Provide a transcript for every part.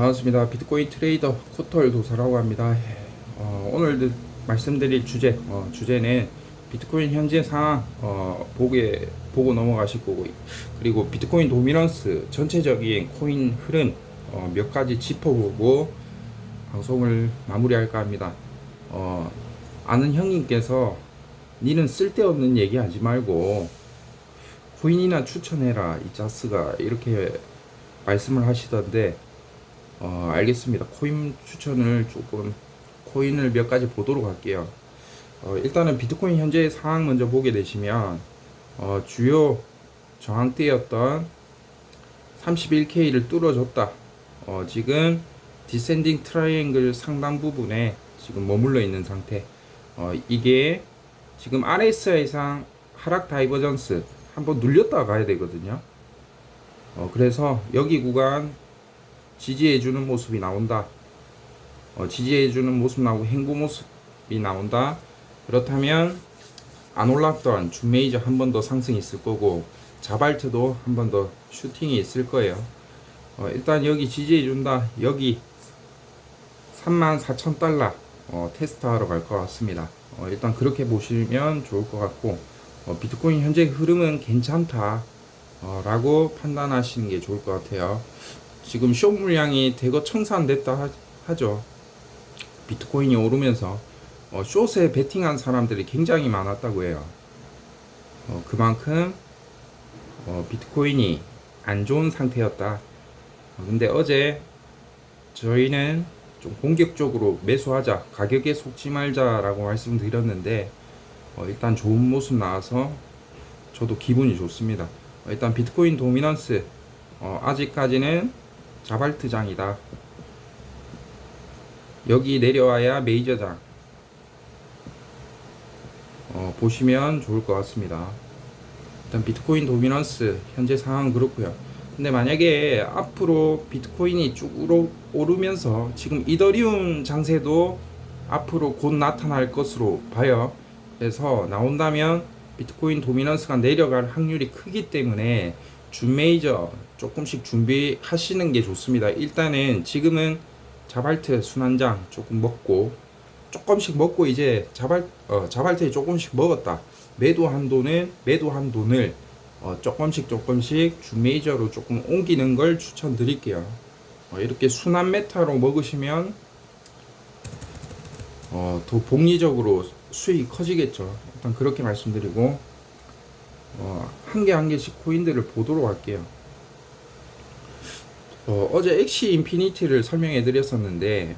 반갑습니다. 비트코인 트레이더 코털 도사라고 합니다. 어, 오늘 말씀드릴 주제, 어, 주제는 비트코인 현재 상황 어, 보게 보고 넘어가실 거고 그리고 비트코인 도미넌스 전체적인 코인 흐름 어, 몇 가지 짚어보고 방송을 마무리할까 합니다. 어, 아는 형님께서 니는 쓸데없는 얘기 하지 말고 코인이나 추천해라 이 자스가 이렇게 말씀을 하시던데 어, 알겠습니다. 코인 추천을 조금 코인을 몇 가지 보도록 할게요. 어, 일단은 비트코인 현재 상황 먼저 보게 되시면 어, 주요 저항대였던 31K를 뚫어줬다. 어, 지금 디센딩 트라이앵글 상당 부분에 지금 머물러 있는 상태. 어, 이게 지금 RSI상 하락 다이버전스 한번 눌렸다 가야 되거든요. 어, 그래서 여기 구간 지지해주는 모습이 나온다. 어, 지지해주는 모습 나오고 행보 모습이 나온다. 그렇다면 안 올랐던 준메이저 한 번 더 상승이 있을 거고 자발트도 한 번 더 슈팅이 있을 거예요. 어, 일단 여기 지지해준다. 여기 34,000달러 어, 테스트하러 갈 것 같습니다. 어, 일단 그렇게 보시면 좋을 것 같고 어, 비트코인 현재 흐름은 괜찮다. 어, 라고 판단하시는 게 좋을 것 같아요. 지금 숏 물량이 대거 청산됐다 하, 죠 비트코인이 오르면서 어, 숏에 베팅한 사람들이 굉장히 많았다고 해요. 어, 그만큼 어, 비트코인이 안 좋은 상태였다. 어, 근데 어제 저희는 좀 공격적으로 매수하자, 가격에 속지 말자라고 말씀드렸는데 어, 일단 좋은 모습 나와서 저도 기분이 좋습니다. 어, 일단 비트코인 도미넌스 어, 아직까지는 자발트장이다. 여기 내려와야 메이저장. 어, 보시면 좋을 것 같습니다. 일단 비트코인 도미넌스 현재 상황은 그렇고요. 근데 만약에 앞으로 비트코인이 쭉 오르- 오르면서 지금 이더리움 장세도 앞으로 곧 나타날 것으로 봐요. 그래서 나온다면 비트코인 도미넌스가 내려갈 확률이 크기 때문에 준 메이저 조금씩 준비하시는 게 좋습니다. 일단은 지금은 자발트 순환장 조금 먹고 조금씩 먹고 이제 자발 어, 자발트에 조금씩 먹었다. 매도한 돈은 매도 한 돈을 어, 조금씩 조금씩 준 메이저로 조금 옮기는 걸 추천드릴게요. 어, 이렇게 순환 메타로 먹으시면 어, 더 복리적으로 수익이 커지겠죠. 일단 그렇게 말씀드리고 어, 한 개 한 개씩 코인들을 보도록 할게요. 어, 어제 엑시 인피니티를 설명해 드렸었는데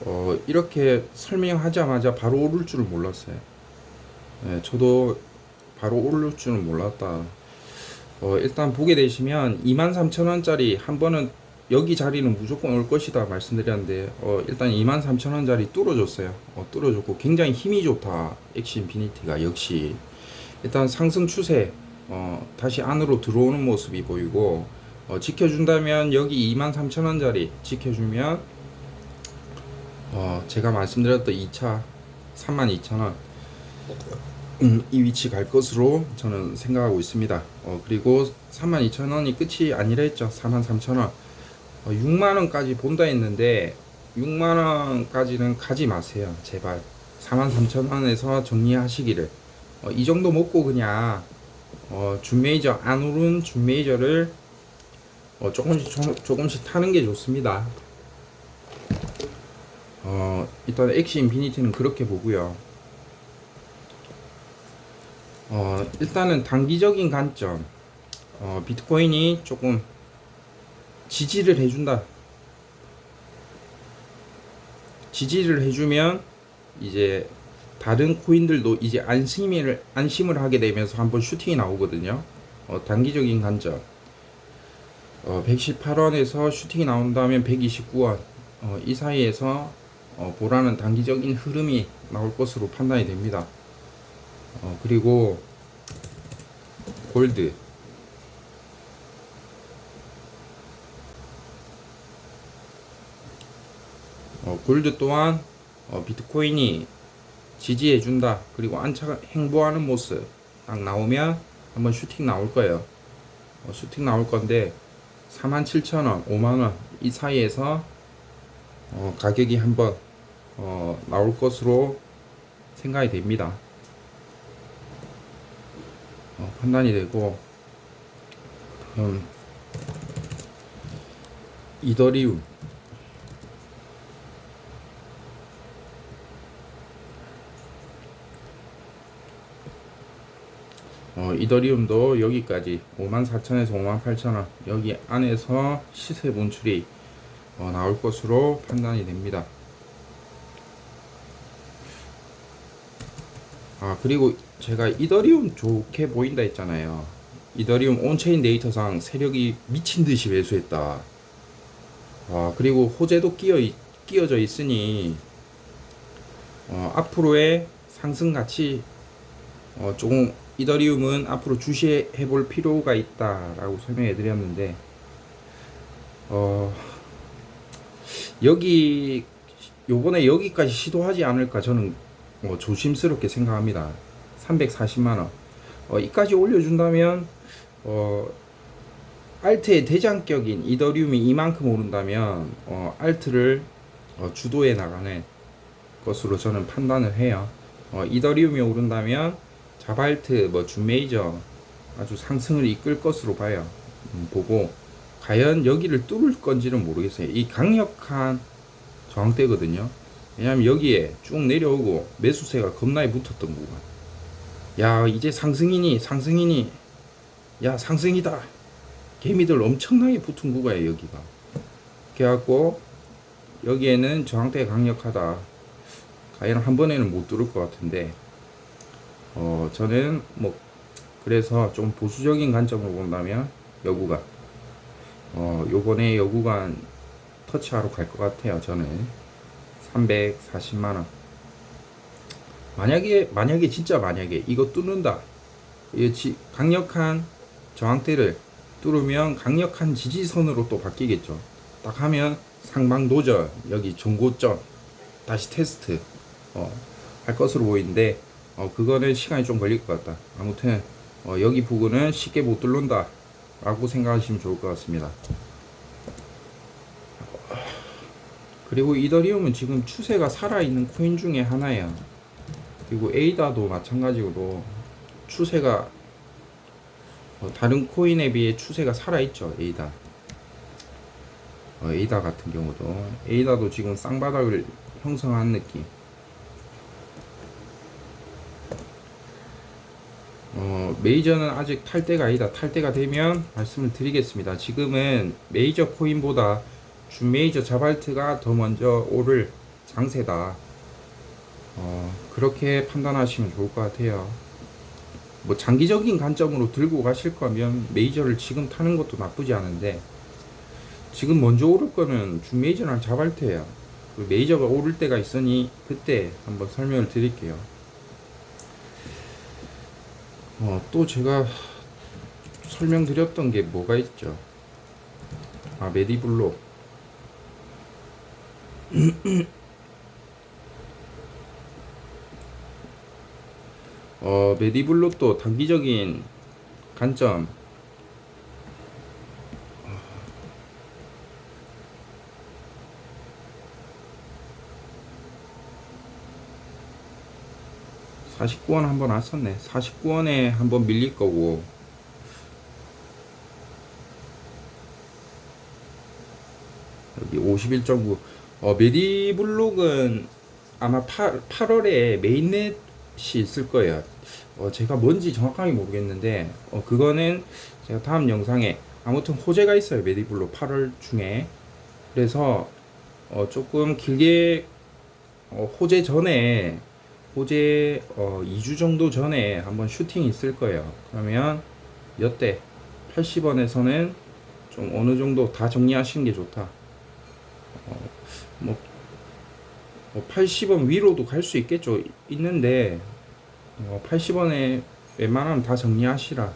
어, 이렇게 설명하자마자 바로 오를 줄을 몰랐어요. 네, 저도 바로 오를 줄은 몰랐다. 어, 일단 보게 되시면 23,000원짜리 한 번은 여기 자리는 무조건 올 것이다 말씀드렸는데 어, 일단 23,000원짜리 뚫어줬어요. 어, 뚫어줬고 굉장히 힘이 좋다. 엑시 인피니티가 역시 일단 상승 추세 어, 다시 안으로 들어오는 모습이 보이고 어, 지켜준다면 여기 23,000원짜리 지켜주면 어, 제가 말씀드렸던 2차 32,000원 음, 이 위치 갈 것으로 저는 생각하고 있습니다. 어, 그리고 32,000원이 끝이 아니라 했죠. 43,000원. 어, 6만원까지 본다 했는데 6만원까지는 가지 마세요. 제발. 43,000원에서 정리하시기를. 어, 이 정도 먹고 그냥 어, 준 메이저 안 오른 준 메이저를 어, 조금씩 조, 조금씩 타는 게 좋습니다. 어, 일단 엑시 인피니티는 그렇게 보고요. 어, 일단은 단기적인 관점. 어, 비트코인이 조금 지지를 해준다. 지지를 해주면 이제 다른 코인들도 이제 안심을 안심을 하게 되면서 한번 슈팅이 나오거든요. 어, 단기적인 관점. 어, 118원에서 슈팅이 나온다면 129원. 어, 이 사이에서 어, 보라는 단기적인 흐름이 나올 것으로 판단이 됩니다. 어, 그리고 골드. 어, 골드 또한 어, 비트코인이 지지해준다. 그리고 안차 행보하는 모습 딱 나오면 한번 슈팅 나올 거예요. 어, 슈팅 나올 건데 47,000원, 5만원 이 사이에서 어, 가격이 한번 어, 나올 것으로 생각이 됩니다. 어, 판단이 되고 음, 이더리움 어, 이더리움도 여기까지 54,000에서 58,000원 여기 안에서 시세 분출이 어, 나올 것으로 판단이 됩니다. 아 그리고 제가 이더리움 좋게 보인다 했잖아요. 이더리움 온체인 데이터상 세력이 미친 듯이 매수했다. 아 그리고 호재도 끼어 있- 끼어져 있으니 어, 앞으로의 상승 가치 어, 조금 이더리움은 앞으로 주시해 볼 필요가 있다라고 설명해 드렸는데 어 여기 요번에 여기까지 시도하지 않을까 저는 어, 조심스럽게 생각합니다. 340만 원. 어, 이까지 올려준다면 어, 알트의 대장격인 이더리움이 이만큼 오른다면 어, 알트를 어, 주도해 나가는 것으로 저는 판단을 해요. 어, 이더리움이 오른다면 자발트, 뭐 준메이저 아주 상승을 이끌 것으로 봐요. 음, 보고 과연 여기를 뚫을 건지는 모르겠어요. 이 강력한 저항대거든요. 왜냐면 여기에 쭉 내려오고 매수세가 겁나게 붙었던 구간. 야 이제 상승이니 상승이니 야 상승이다. 개미들 엄청나게 붙은 구간이에요 여기가. 그래갖고 여기에는 저항대가 강력하다. 과연 한 번에는 못 뚫을 것 같은데 어 저는 뭐 그래서 좀 보수적인 관점으로 본다면 여구간. 어 요번에 여구간 터치하러 갈 것 같아요 저는. 340만 원. 만약에 만약에 진짜 만약에 이거 뚫는다. 이 지- 강력한 저항대를 뚫으면 강력한 지지선으로 또 바뀌겠죠. 딱 하면 상방 도전 여기 전고점 다시 테스트 어, 할 것으로 보이는데 어, 그거는 시간이 좀 걸릴 것 같다. 아무튼 어, 여기 부분은 쉽게 못 뚫는다 라고 생각하시면 좋을 것 같습니다. 그리고 이더리움은 지금 추세가 살아있는 코인 중에 하나예요. 그리고 에이다도 마찬가지로 추세가 어, 다른 코인에 비해 추세가 살아있죠. 에이다. 어, 에이다 같은 경우도 에이다도 지금 쌍바닥을 형성한 느낌. 어, 메이저는 아직 탈 때가 아니다. 탈 때가 되면 말씀을 드리겠습니다. 지금은 메이저 코인보다 준 메이저 자발트가 더 먼저 오를 장세다. 어, 그렇게 판단하시면 좋을 것 같아요. 뭐 장기적인 관점으로 들고 가실 거면 메이저를 지금 타는 것도 나쁘지 않은데 지금 먼저 오를 거는 준 메이저랑 자발트예요. 그 메이저가 오를 때가 있으니 그때 한번 설명을 드릴게요. 어, 또 제가 설명드렸던 게 뭐가 있죠? 아, 메디블로. 어, 메디블로 또 단기적인 관점. 사십구 원 한번 왔었네. 49원에 한번 밀릴 거고. 여기 51.9. 어, 메디블록은 아마 8, 8월에 메인넷이 있을 거예요. 어, 제가 뭔지 정확하게 모르겠는데, 어, 그거는 제가 다음 영상에 아무튼 호재가 있어요. 메디블록 8월 중에. 그래서 어, 조금 길게 어, 호재 전에 호재 어, 2주 정도 전에 한번 슈팅이 있을 거예요. 그러면 여태 80원에서는 좀 어느 정도 다 정리하시는 게 좋다. 어, 뭐, 뭐 80원 위로도 갈 수 있겠죠. 있는데 어, 80원에 웬만하면 다 정리하시라.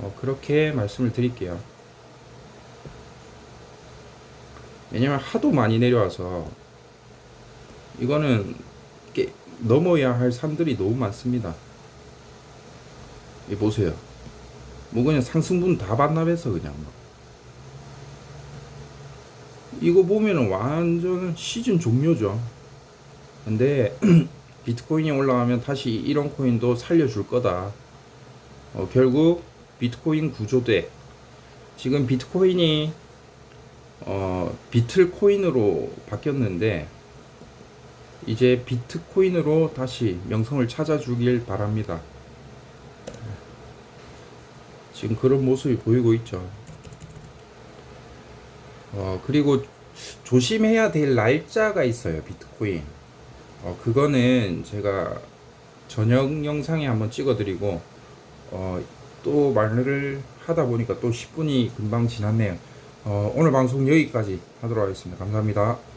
어, 그렇게 말씀을 드릴게요. 왜냐면 하도 많이 내려와서 이거는 깨- 넘어야 할 산들이 너무 많습니다. 이 보세요. 뭐 그냥 상승분 다 반납해서 그냥 막. 이거 보면은 완전 시즌 종료죠. 근데 비트코인이 올라가면 다시 이런 코인도 살려줄 거다. 어, 결국 비트코인 구조대 지금 비트코인이 어, 비틀코인으로 바뀌었는데 이제 비트코인으로 다시 명성을 찾아주길 바랍니다. 지금 그런 모습이 보이고 있죠. 어, 그리고 조심해야 될 날짜가 있어요, 비트코인. 어, 그거는 제가 저녁 영상에 한번 찍어드리고, 어, 또 말을 하다 보니까 또 10분이 금방 지났네요. 어, 오늘 방송 여기까지 하도록 하겠습니다. 감사합니다.